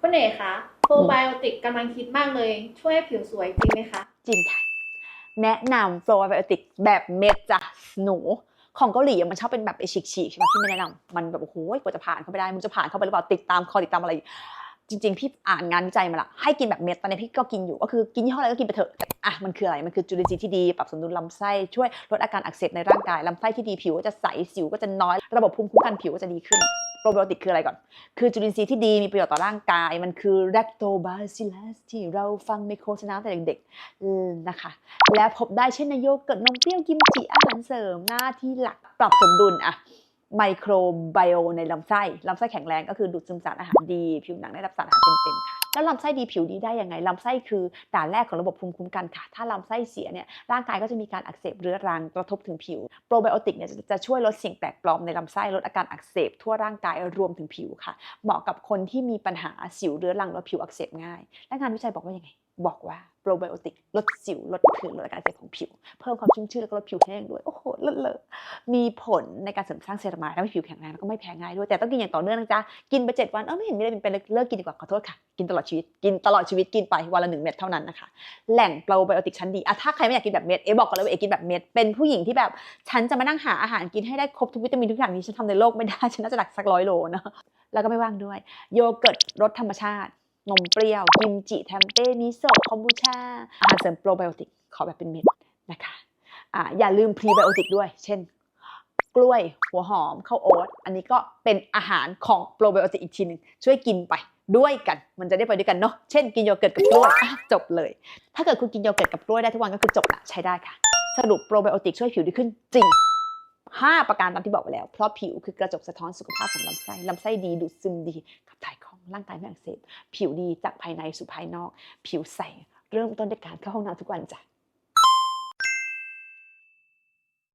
คุณเอ๋คะโปรไบโอติกกำลังคิดมากเลย ช่วยผิวสวยจริงไหมคะ จริงค่ะ แนะนำโปรไบโอติกแบบเม็ดจ้ะหนูของเกาหลีมันชอบเป็นแบบไอฉีกฉีกๆใช่ไหมที่ไม่แนะนำมันแบบโอ้โหกว่าจะผ่านเข้าไปได้มึงจะผ่านเข้าไปหรือเปล่าติดตามคอติดตามอะไร จริง ๆ พี่อ่านงานวิจัยมาละให้กินแบบเม็ดตอนนี้พี่ก็กินอยู่ก็คือกินยี่ห้ออะไรก็กินไปเถอะอะมันคืออะไรมันคือจุลินทรีย์ที่ดีปรับสมดุลลำไส้ช่วยลดอาการอักเสบในร่างกายลำไส้ที่ดีผิวก็จะใสสิวก็จะน้อย ระบบภูมิคุ้มกันผิวก็จะดีขึ้น รไบโอติกคืออะไรก่อน คือจุลินทรีย์ที่ดีมีประโยชน์ต่อร่างกาย มันคือแรคโตบาซิลัสที่เราฟังในโฆษณาแต่เด็กๆนะคะ และพบได้เช่นในโยเกิร์ตนมเปรี้ยวกิมจิอาหารเสริมหน้าที่หลักปรับสมดุลอะไมโครไบโอในลำไส้ลำไส้แข็งแรงก็คือดูดซึมสารอาหารดี ผิวหนังได้รับสารอาหารเต็มๆค่ะ แล้วลำไส้ดีผิวดีได้ยังไงลำไส้คือด่านแรกของระบบภูมิคุ้มกันค่ะ ถ้าลำไส้เสียเนี่ยร่างกายก็จะมีการอักเสบเรื้อรังกระทบถึงผิว โปรไบโอติกเนี่ยจะช่วยลดสิ่งแปลกปลอมในลำไส้ลดอาการอักเสบทั่วร่างกายรวมถึงผิวค่ะ เหมาะกับคนที่มีปัญหาสิวเรื้อรังและผิวอักเสบง่าย และงานวิจัยบอกว่ายังไง บอกว่าโปรไบโอติกลดสิวลดผื่นลดอาการอักเสบของผิว เพิ่มความชุ่มชื้นแล้วก็ลดผิวแห้งด้วย โอ้โหเลิศเลยมีผลในการเสริมสร้างเซรามาทำให้ผิวแข็งแรงแล้วก็ไม่แพ้ง่ายด้วยแต่ต้องกินอย่างต่อเนื่องนะจ๊ะกินไปเจ็ดวันเออไม่เห็นมีอะไรเป็นไปเลยเลิกกินดีกว่าขอโทษค่ะ กินตลอดชีวิตกินตลอดชีวิตกินไปวันละหนึ่งเม็ดเท่านั้นนะคะแหล่งโปรไบโอติกชั้นดีอะถ้าใครไม่อยากกินแบบเม็ดเอบอกก่อนเลยว่าเอกินแบบเม็ดเป็นผู้หญิงที่แบบฉันจะมานั่งหาอาหารกินให้ได้ครบทุกวิตามินทุกอย่างที่ฉันทำในโลกไม่ได้ฉันน่าจะหนักสักร้อยโลนะแล้วก็ไม่ว่างด้วย โยเกิร์ตรสธรรมชาติ นมเปรี้ยว กิมจิแทมเป้มิโซะคอมบูชาอาหารเสริมโปรไบโอติกขอแบบเป็นเม็ดนะคะอ่าอย่าลืมพรีไบโอติกด้วย เช่น กล้วยหัวหอมข้าวโอ๊ตอันนี้ก็เป็นอาหารของโปรไบโอติกอีกทีหนึ่งช่วยกินไปด้วยกัน มันจะได้ไปด้วยกันเนาะเช่นกินโยเกิร์ตกับกล้วยจบเลย ถ้าเกิดคุณกินโยเกิร์ตกับกล้วยได้ทุกวันก็คือจบละใช้ได้ค่ะ สรุปโปรไบโอติกช่วยผิวดีขึ้นจริง5 ประการตามที่บอกไปแล้ว เพราะผิวคือกระจกสะท้อนสุขภาพของลำไส้ลำไส้ดีดูดซึมดีขับถ่ายค ร่างกายไม่อักเสบผิวดีจากภายในสู่ภายนอก ผิวใสเริ่มต้นด้วยการเข้าห้องน้ำทุกวันจ้ะ